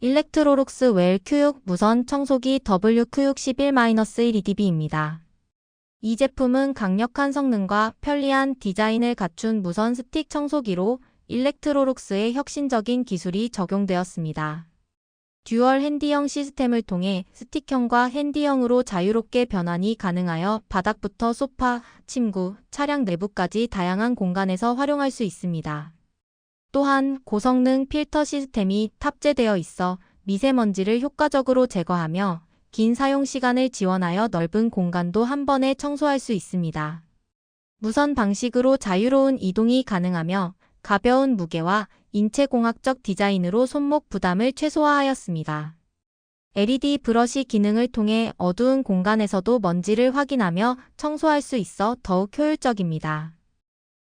일렉트로룩스 웰 Q6 무선 청소기 WQ61-1EDB입니다. 이 제품은 강력한 성능과 편리한 디자인을 갖춘 무선 스틱 청소기로 일렉트로룩스의 혁신적인 기술이 적용되었습니다. 듀얼 핸디형 시스템을 통해 스틱형과 핸디형으로 자유롭게 변환이 가능하여 바닥부터 소파, 침구, 차량 내부까지 다양한 공간에서 활용할 수 있습니다. 또한 고성능 필터 시스템이 탑재되어 있어 미세먼지를 효과적으로 제거하며 긴 사용 시간을 지원하여 넓은 공간도 한 번에 청소할 수 있습니다. 무선 방식으로 자유로운 이동이 가능하며 가벼운 무게와 인체공학적 디자인으로 손목 부담을 최소화하였습니다. LED 브러쉬 기능을 통해 어두운 공간에서도 먼지를 확인하며 청소할 수 있어 더욱 효율적입니다.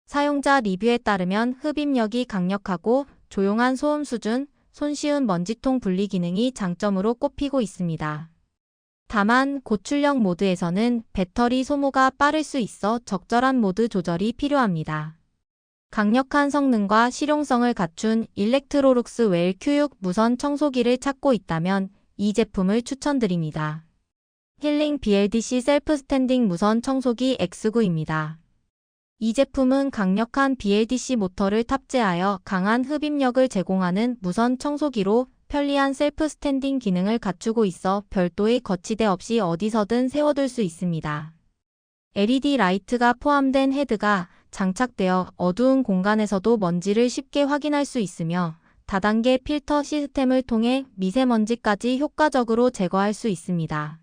사용자 리뷰에 따르면 흡입력이 강력하고 조용한 소음 수준, 손쉬운 먼지통 분리 기능이 장점으로 꼽히고 있습니다. 다만 고출력 모드에서는 배터리 소모가 빠를 수 있어 적절한 모드 조절이 필요합니다. 강력한 성능과 실용성을 갖춘 일렉트로룩스 웰 Q6 무선 청소기를 찾고 있다면 이 제품을 추천드립니다. 힐링 BLDC 셀프 스탠딩 무선 청소기 X9입니다. 이 제품은 강력한 BLDC 모터를 탑재하여 강한 흡입력을 제공하는 무선 청소기로 편리한 셀프 스탠딩 기능을 갖추고 있어 별도의 거치대 없이 어디서든 세워둘 수 있습니다. LED 라이트가 포함된 헤드가 장착되어 어두운 공간에서도 먼지를 쉽게 확인할 수 있으며 다단계 필터 시스템을 통해 미세먼지까지 효과적으로 제거할 수 있습니다.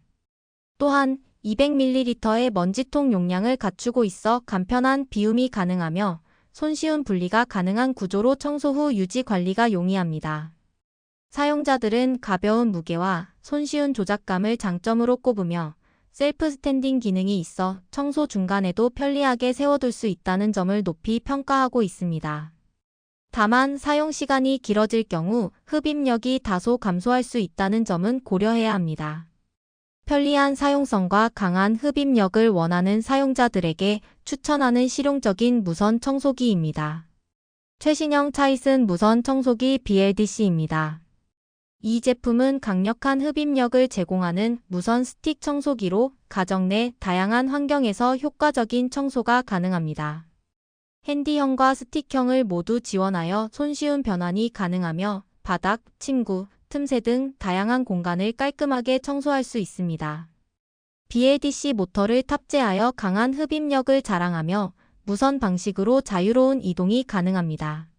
또한 200ml의 먼지통 용량을 갖추고 있어 간편한 비움이 가능하며 손쉬운 분리가 가능한 구조로 청소 후 유지 관리가 용이합니다. 사용자들은 가벼운 무게와 손쉬운 조작감을 장점으로 꼽으며 셀프 스탠딩 기능이 있어 청소 중간에도 편리하게 세워둘 수 있다는 점을 높이 평가하고 있습니다. 다만 사용 시간이 길어질 경우 흡입력이 다소 감소할 수 있다는 점은 고려해야 합니다. 편리한 사용성과 강한 흡입력을 원하는 사용자들에게 추천하는 실용적인 무선 청소기입니다. 최신형 차이슨 무선 청소기 BLDC입니다. 이 제품은 강력한 흡입력을 제공하는 무선 스틱 청소기로 가정 내 다양한 환경에서 효과적인 청소가 가능합니다. 핸디형과 스틱형을 모두 지원하여 손쉬운 변환이 가능하며 바닥, 침구, 틈새 등 다양한 공간을 깔끔하게 청소할 수 있습니다. BLDC 모터를 탑재하여 강한 흡입력을 자랑하며 무선 방식으로 자유로운 이동이 가능합니다.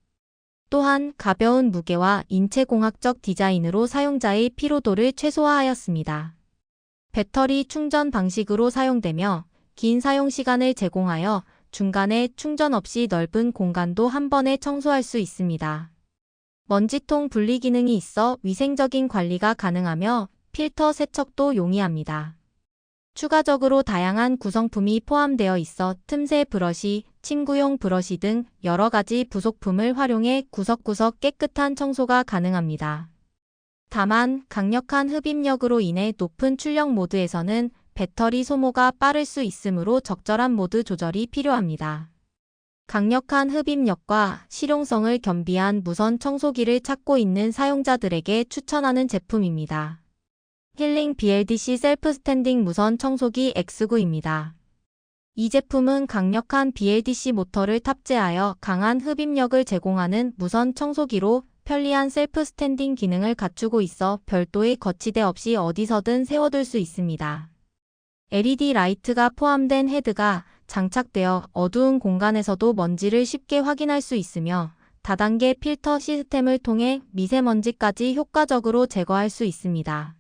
또한 가벼운 무게와 인체공학적 디자인으로 사용자의 피로도를 최소화하였습니다. 배터리 충전 방식으로 사용되며 긴 사용 시간을 제공하여 중간에 충전 없이 넓은 공간도 한 번에 청소할 수 있습니다. 먼지통 분리 기능이 있어 위생적인 관리가 가능하며 필터 세척도 용이합니다. 추가적으로 다양한 구성품이 포함되어 있어 틈새 브러쉬, 침구용 브러쉬 등 여러 가지 부속품을 활용해 구석구석 깨끗한 청소가 가능합니다. 다만 강력한 흡입력으로 인해 높은 출력 모드에서는 배터리 소모가 빠를 수 있으므로 적절한 모드 조절이 필요합니다. 강력한 흡입력과 실용성을 겸비한 무선 청소기를 찾고 있는 사용자들에게 추천하는 제품입니다. 힐링 BLDC 셀프 스탠딩 무선 청소기 X9입니다. 이 제품은 강력한 BLDC 모터를 탑재하여 강한 흡입력을 제공하는 무선 청소기로 편리한 셀프 스탠딩 기능을 갖추고 있어 별도의 거치대 없이 어디서든 세워둘 수 있습니다. LED 라이트가 포함된 헤드가 장착되어 어두운 공간에서도 먼지를 쉽게 확인할 수 있으며 다단계 필터 시스템을 통해 미세먼지까지 효과적으로 제거할 수 있습니다.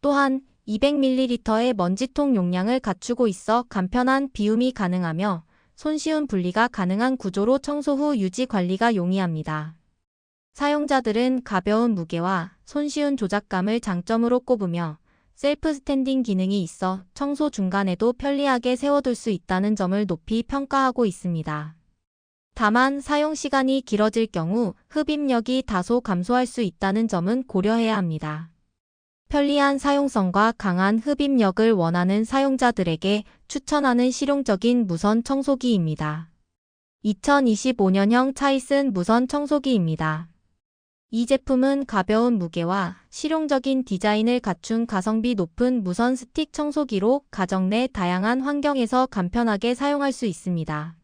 또한 200ml의 먼지통 용량을 갖추고 있어 간편한 비움이 가능하며 손쉬운 분리가 가능한 구조로 청소 후 유지 관리가 용이합니다. 사용자들은 가벼운 무게와 손쉬운 조작감을 장점으로 꼽으며 셀프 스탠딩 기능이 있어 청소 중간에도 편리하게 세워둘 수 있다는 점을 높이 평가하고 있습니다. 다만 사용 시간이 길어질 경우 흡입력이 다소 감소할 수 있다는 점은 고려해야 합니다. 편리한 사용성과 강한 흡입력을 원하는 사용자들에게 추천하는 실용적인 무선 청소기입니다. 2025년형 차이슨 무선 청소기입니다. 이 제품은 가벼운 무게와 실용적인 디자인을 갖춘 가성비 높은 무선 스틱 청소기로 가정 내 다양한 환경에서 간편하게 사용할 수 있습니다.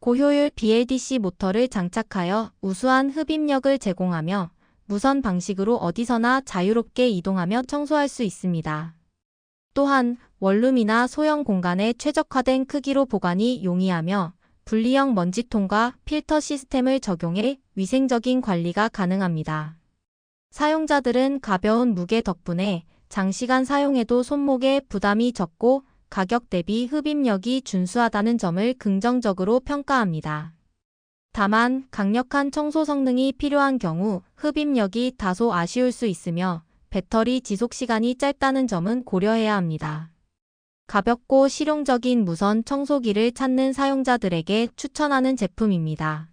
고효율 BLDC 모터를 장착하여 우수한 흡입력을 제공하며 무선 방식으로 어디서나 자유롭게 이동하며 청소할 수 있습니다. 또한 원룸이나 소형 공간에 최적화된 크기로 보관이 용이하며 분리형 먼지통과 필터 시스템을 적용해 위생적인 관리가 가능합니다. 사용자들은 가벼운 무게 덕분에 장시간 사용해도 손목에 부담이 적고 가격 대비 흡입력이 준수하다는 점을 긍정적으로 평가합니다. 다만 강력한 청소 성능이 필요한 경우 흡입력이 다소 아쉬울 수 있으며 배터리 지속 시간이 짧다는 점은 고려해야 합니다. 가볍고 실용적인 무선 청소기를 찾는 사용자들에게 추천하는 제품입니다.